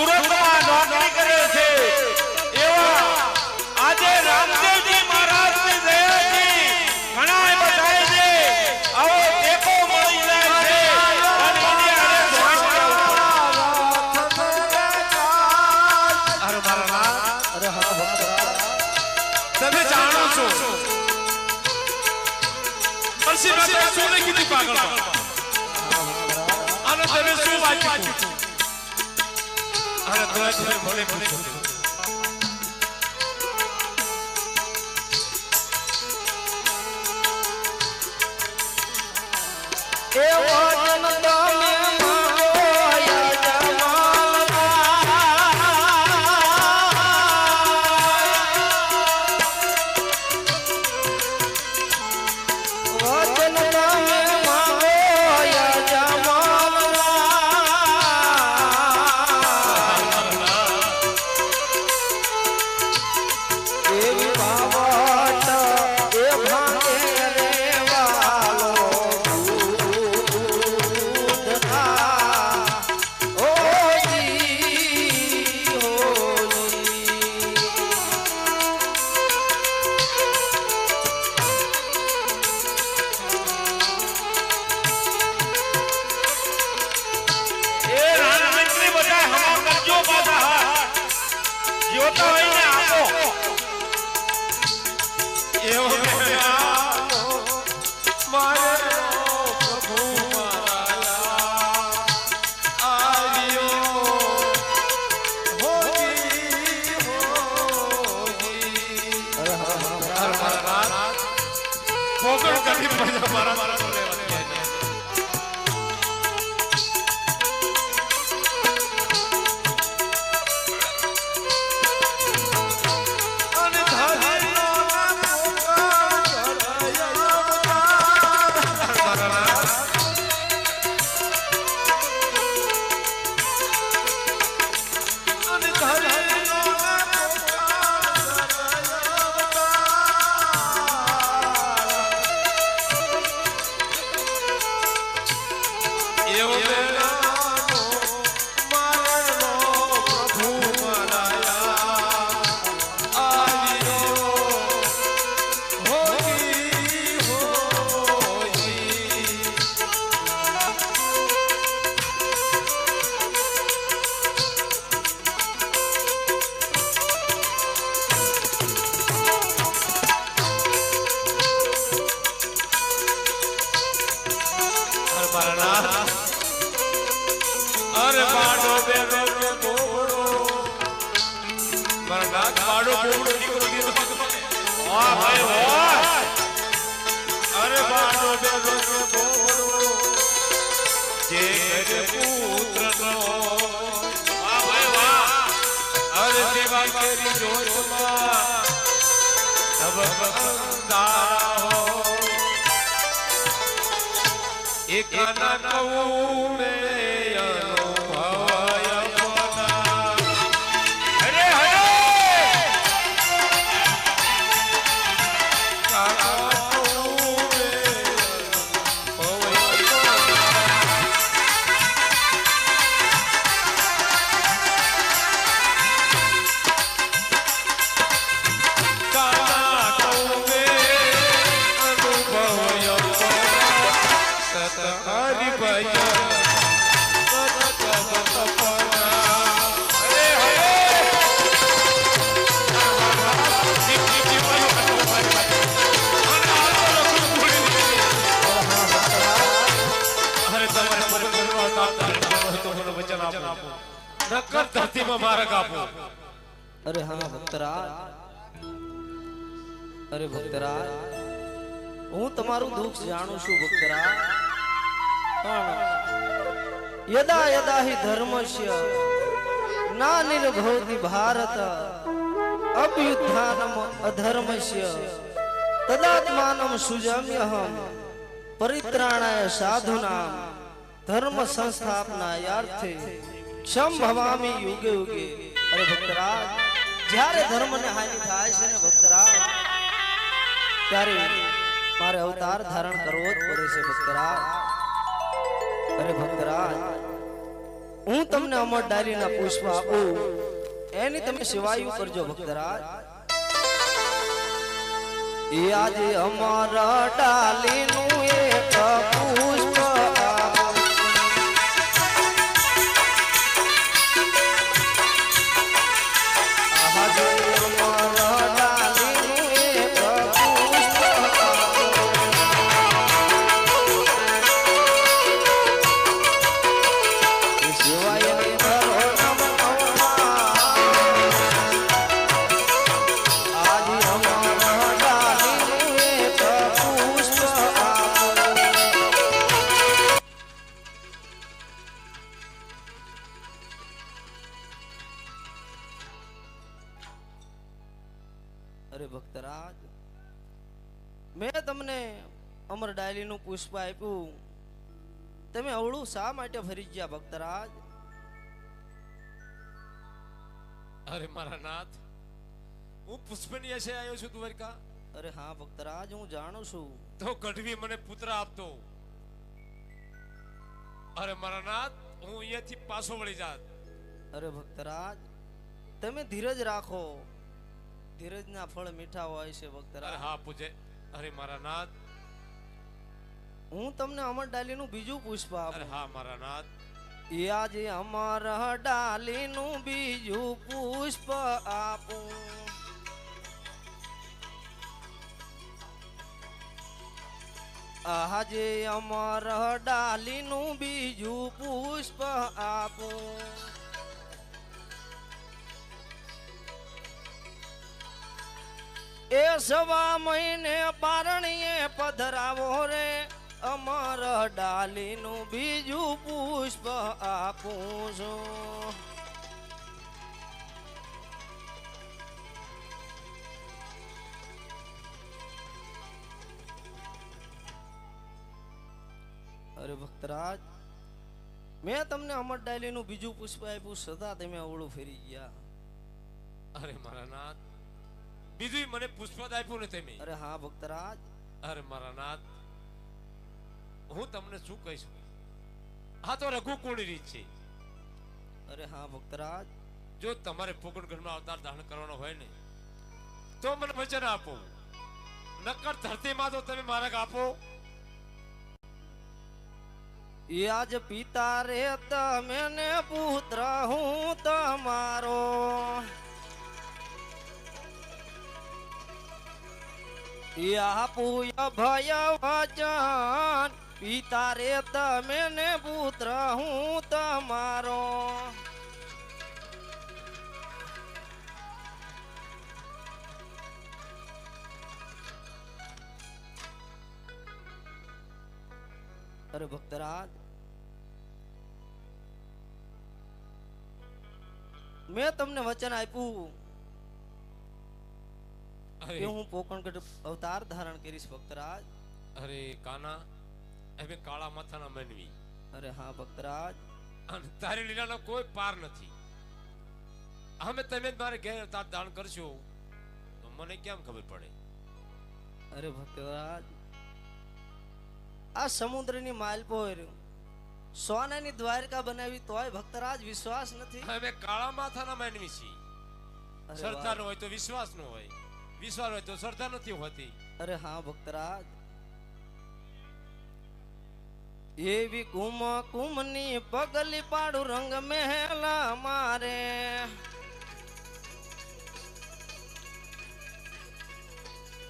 સુરતમાં નોકરી કરે છે. એવા આજે રામદેવજી મહારાજની દયાથી ઘણા બધાય છે. આવો ટેકો મળી જાય છે. અને એને આરે અરે મારા નાથ. અરે હા તમે જાણો છો. પરસી માતા શું લખી દીધી પાગલ અને તમે શું વાંચ્યું છો. એ વચન તમે માંગો એક કહું મે. નકર ધરતીમાં માર્ગ આપો અરે હા ભક્તરાજ અરે ભક્તરાજ હું તમારું દુઃખ જાણું છું ભક્તરાજ યદા યદા હિ ધર્મસ્ય ના નિર્ભવતિ ભારત અભ્યુત્થાનમ અધર્મસ્ય તદાત્માનમ સુજમ્યહમ પરિત્રાણાય સાધુના ધર્મ સંસ્થાપનાયાર્થે ક્ષમ ભવામી યુગે યુગે. અરે ભક્તરાજ, જ્યારે ધર્મને હાનિ થાય છે ને ભક્તરાજ, ત્યારે મારે અવતાર ધારણ કરવો જ પડે છે ભક્તરાજ. અરે ભક્તરાજ, હું તમને અમર ડાલીના પુષ્પ આપું. એની તમે સેવાયું કરજો ભક્તરાજ. એ આજે અમારા ડાલીનું શા માટે ફરી ગયા ભક્તરાજ? અરે મારા નાથ હું પુષ્પનીય છે આવ્યો છું દ્વારકા. અરે હા ભક્તરાજ હું જાણું છું. તો ગઢવી મને પુત્ર આપતો. અરે મારા નાથ હું અહીંયાથી પાછો વળી જાત. અરે ભક્તરાજ તમે ધીરજ રાખો. ધીરજના ફળ મીઠા હોય છે ભક્તરાજ. હા પૂજે અરે મારા નાથ હું તમને અમર ડાલીનું બીજું પુષ્પ આપું. હા મારા નાથ. એ આજે અમર ડાલીનું બીજું પુષ્પ આપું. આજે અમર ડાલીનું બીજું પુષ્પ આપું. એ સવા મહિને પારણીએ પધરાવો રે. અમર ડાલીનું બીજું પુષ્પ આપું છું. અરે ભક્તરાજ મેં તમને અમર ડાલીનું બીજું પુષ્પ આપ્યું સદા તમે અવળું ફેરી ગયા. અરે મારા નાથ બીજું મને પુષ્પ આપ્યું ને તમે. અરે હા ભક્તરાજ. અરે મારા નાથ હું તમને શું કહીશ? હા તો રઘુકુળની રીત છે. અરે હા ભક્તરાજ. જો તમારે પોકણગઢમાં અવતાર ધારણ કરવાનો હોય ને તો મને વચન આપો. નકર ધરતીમાં તો તમે માર્ગ આપો. આજ પિતા રે તમે ને પુત્ર હું તમારો. યા પૂય ભય વચન પિતા રે તમે ને પુત્ર હું તમારો. અરે ભક્તરાજ મેં તમને વચન આપ્યું કે હું પોકણગઢ અવતાર ધારણ કરીશ ભક્તરાજ. અરે કાના? હવે કાળા માથાના મનવી. અરે હા ભક્તરાજ. અને તારી લીલાનો કોઈ પાર નથી. અમે તમે મારે ઘેર ધારણ કરશો. તો મને કેમ ખબર પડે? અરે ભક્તરાજ આ સમુદ્રની માલ પર સોનાની દ્વારકા બનાવી તોય ભક્તરાજ વિશ્વાસ નથી. અમે કાળા માથાના માનવી છીએ શ્રદ્ધા વાહ. હોય તો વિશ્વાસ નો હોય. વિશ્વાસ હોય તો શ્રદ્ધા નથી હોતી. અરે હા ભક્તરાજ. એવી કુમ કુમની પગલી પાડું રંગ મહેલા મારે.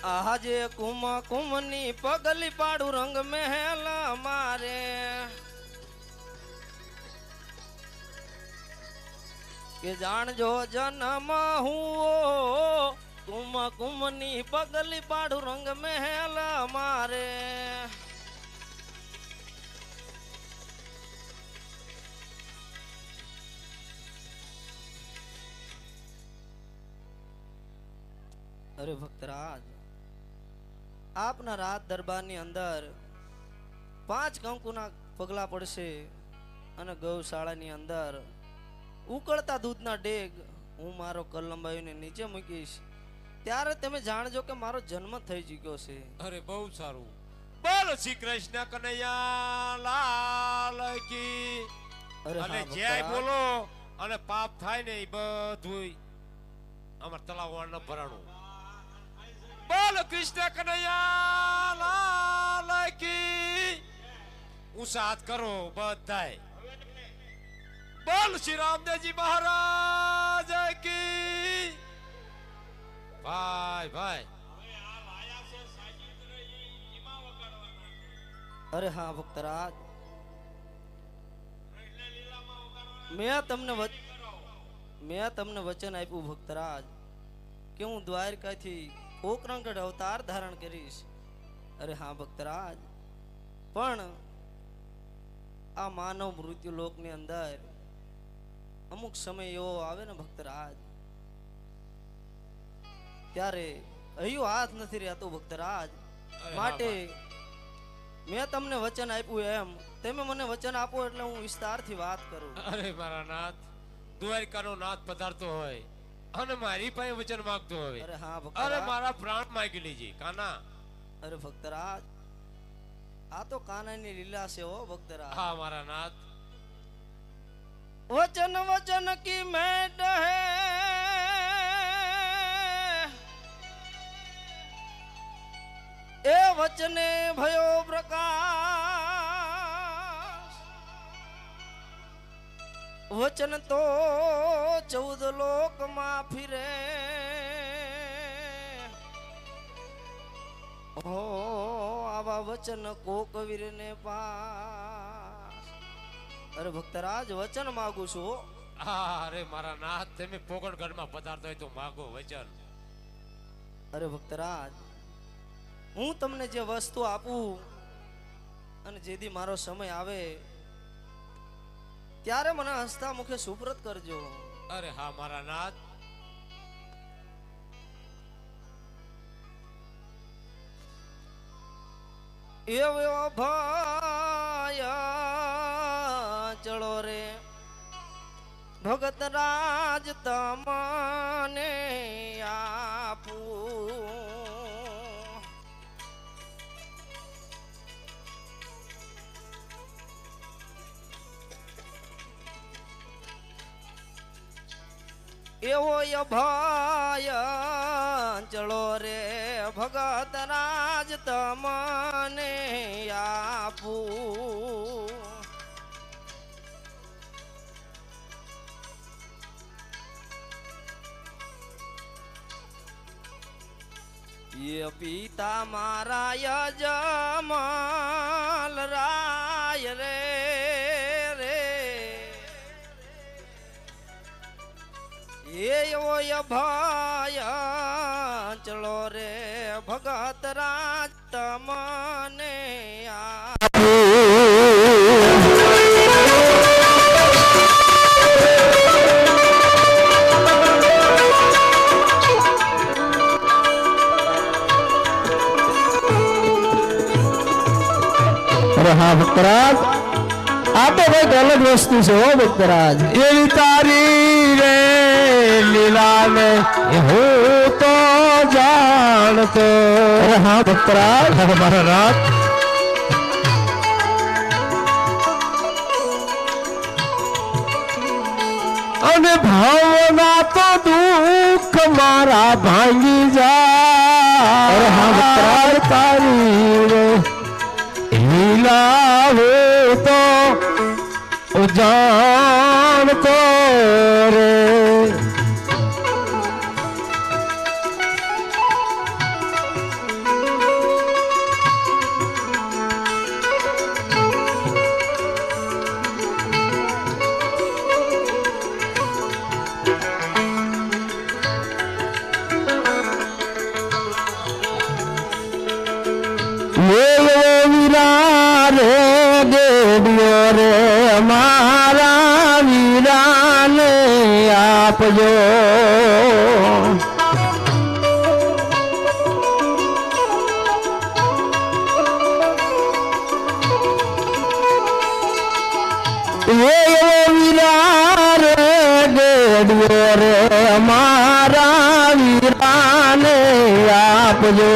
આજે કુમ કુમની પગલી પાડું રંગ મહેલા મારે. કે જાણજો જન્મ હું કુમ કુમની પગલી પાડું રંગ મહેલ મારે. અરે ભક્તરાજ આપના રાત દરબારની અંદર પાંચ કંકુના પગલા પડશે અને ગૌશાળાની અંદર ઉકળતા દૂધના ડેગ હું મારો કલંબાઈને નીચે મૂકીશ. ત્યારે તમે જાણજો કે મારો જન્મ થઈ ચૂક્યો છે. અરે બહુ સારું. બોલ શ્રી કૃષ્ણ કનૈયા લાલ કી. અરે અને જય બોલો અને પાપ થાય ને એ બધું અમાર તલાવ ભરાણું. બોલો કૃષ્ણ કનૈયા લાલ કી ઊંચા હાથ કરો બધાય બોલ શ્રી રામદેવજી મહારાજ કી ભાઈ ભાઈ અરે હા ભક્તરાજ મેં તમને વચ- મેં તમને વચન આપ્યું ભક્તરાજ કે હું દ્વારકાથી પોકરણગઢ અવતાર ધારણ કરીશ. અરે હા ભક્તરાજ. પણ આ માનવ મૃત્યુ લોકની અંદર અમુક સમય એવો આવે ને ભક્તરાજ. ત્યારે હૈયું હાથ નથી રહેતો ભક્તરાજ. માટે મેં તમને વચન આપ્યું એમ. તમે મને વચન આપો એટલે હું વિસ્તારથી વાત કરું. અરે મારા નાથ દ્વારકાનો નાથ પધારતો હોય. અને મારી પાસે વચન માંગતો હોય અરે હા અરે ભક્તરાજ મારા પ્રાણ માગી લેજે કાના? અરે ભક્તરાજ આ તો કાનાની લીલા છે હો ભક્તરાજ હા મારા નાથ. વચન વચન કી મેટ હે એ વચને ભયો પ્રકાશ. વચન તો ચૌદ લોકમાં ફિરે. હો આવા વચન કોક ને પાસ. અરે ભક્તરાજ વચન માગું છું. અરે મારા નાથ તમે પોકણગઢમાં પધારતો હોય તો માગો વચન. અરે ભક્તરાજ હું તમને જે વસ્તુ આપું અને જેથી મારો સમય આવે ત્યારે મને હસતા મુખે સુપ્રત કરજો. અરે હા મારા નાથ. એવો ભાયા ચડો રે. ભગત રાજ તમને આપું એવો અભય ચલો રે ભગત રાજ તમને આપું. પિતા મારા યજમાલ એ એવો ભાય ચલો રે ભગત રાજ તમને અરે હા ભક્તરાજ આ તો કંઈક અલગ વસ્તુ છે હો ભક્તરાજ એવી તારી રે લીલા ને હું તો જાણતો અરે હા ભક્તરાજ મારા રાત અને ભાવના તો દુઃખ મારા ભાંગી જાય અરે હા ભક્તરાજ તારી રે હિલાવે તો જાણતો રે એવો વિરાર ગેડવો રે મારા વીરાને આપજો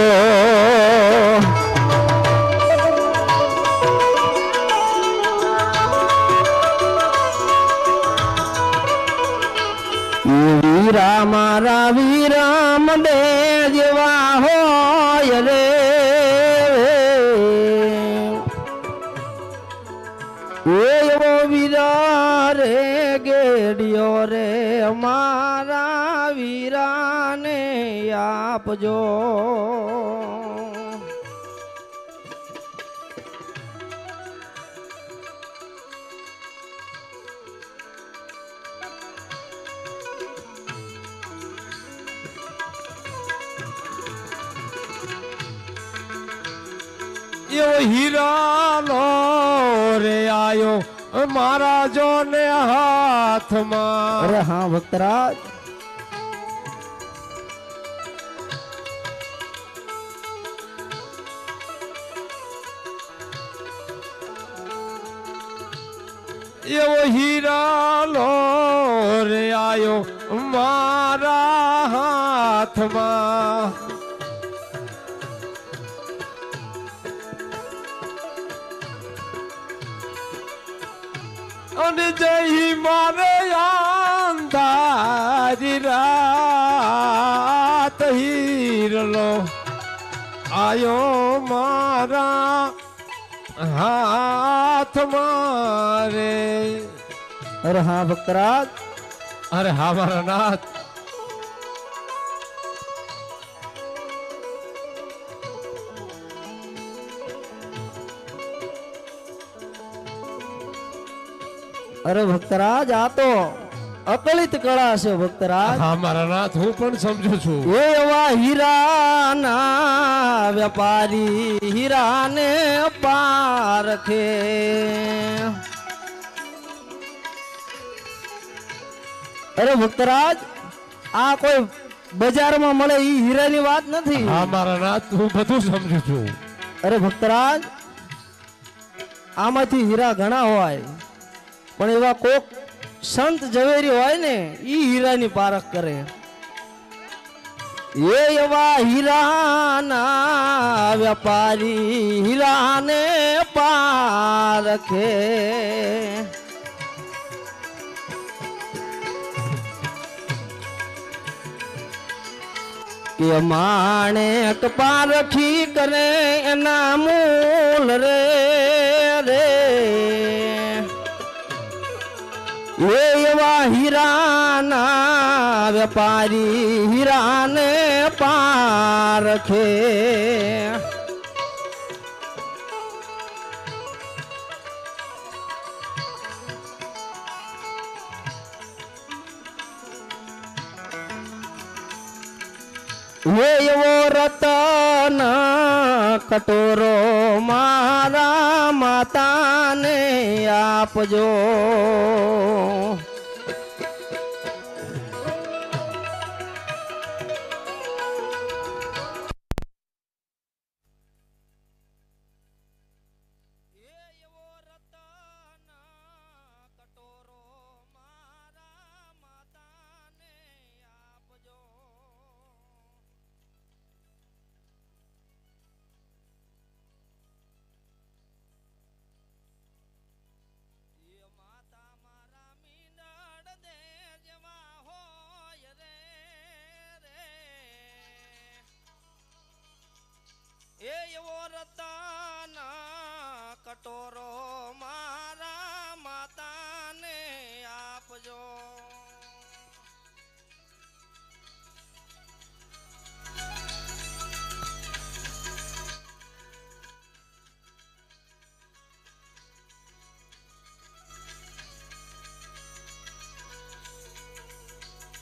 આપજો એવો હીરાનો રે આયો મારા જોને હાથમાં અરે હા ભક્તરાજ એવો હીરાલો રે આયો મારા હાથમાં. અને જય મારે અંધારી રાત આયો મારા હાથ મારે. અરે હા ભક્તરાજ. અરે હા મારા નાથ. અરે ભક્તરાજ આ તો અકલિત કળા છે ભક્તરાજ. હા મારા નાથ હું પણ સમજુ છું. એ એવા હીરાના વેપારી હીરાને પારખે અરે ભક્તરાજ આ કોઈ બજારમાં મળે એ હીરાની વાત નથી? હા મારા નાથ હું બધું સમજુ છું. અરે ભક્તરાજ આમાંથી હીરા ઘણા હોય પણ એવા કોક સંત ઝવેરી હોય ને, ઈ હીરાની પારખ કરે. એ એવા હીરાના વેપારી હીરાને પારખે. કે માણે પારખી કરે એના મૂલ રે રે. એ એવા હીરાના વેપારી હીરાને પારખે. એવો રતન કટોરો મારા માતાને આપજો. કટોરો મારા માતાને આપજો.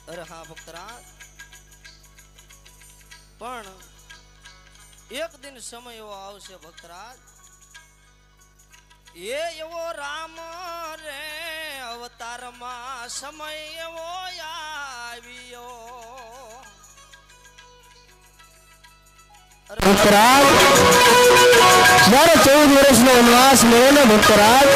અરે હા ભક્તરાજ પણ એક દિન સમય એવો આવશે ભક્તરાજ એ એવો રામ રે, અવતારમાં સમય એવો આવ્યો. ભક્તરાજ, જ્યારે ચૌદ વર્ષનો વનવાસ મળ્યો ને ભક્તરાજ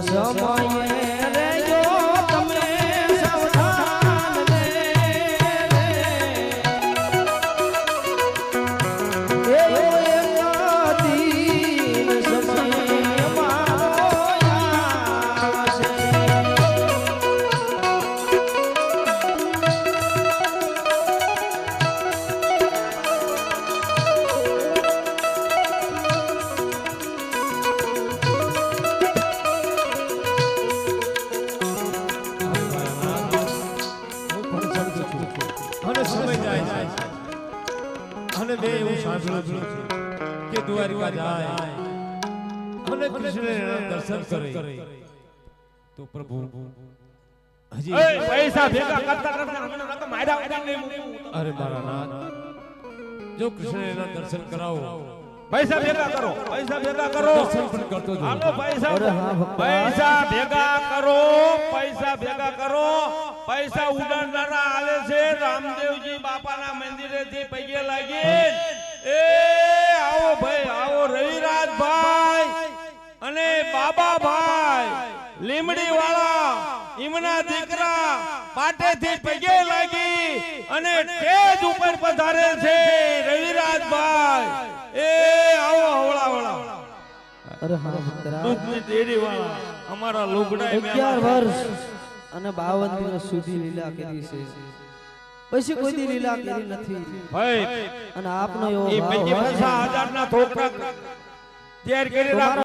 સમયે દર્શન કરે. તો પ્રભુ હજી પૈસા ભેગા કરતા કરતા હમણાં તો નહીં અરે મારા નાથ જો કૃષ્ણના દર્શન કરાવો. પૈસા ભેગા કરો પૈસા ભેગા કરો. દર્શન પણ કરતો જો હાલો પૈસા. પૈસા ભેગા કરો પૈસા ભેગા કરો. પૈસા ઉડાડનારા આવે છે રામદેવજી બાપાના મંદિરેથી પગે લાગી એ આવો ભાઈ આવો રવિરાજભાઈ અને બાબા ભાઈ લીમડી વાળા ઈમના દીકરા પાટેથી પગે લાગી અને તેજ ઉપર પધારે છે રવિરાજભાઈ એ આવો હવળા અરે હા મિત્રા. દૂધની ડેરી વાળા અમારા લુગડા અગિયાર વર્ષ અને બાવન દિવસ સુધી લીલા કરી છે. પછી કોઈ દી લીલા કરી નથી. ભાઈ અને આપનો એવો ભાવ હોય ને, થોકરા તૈયાર કરી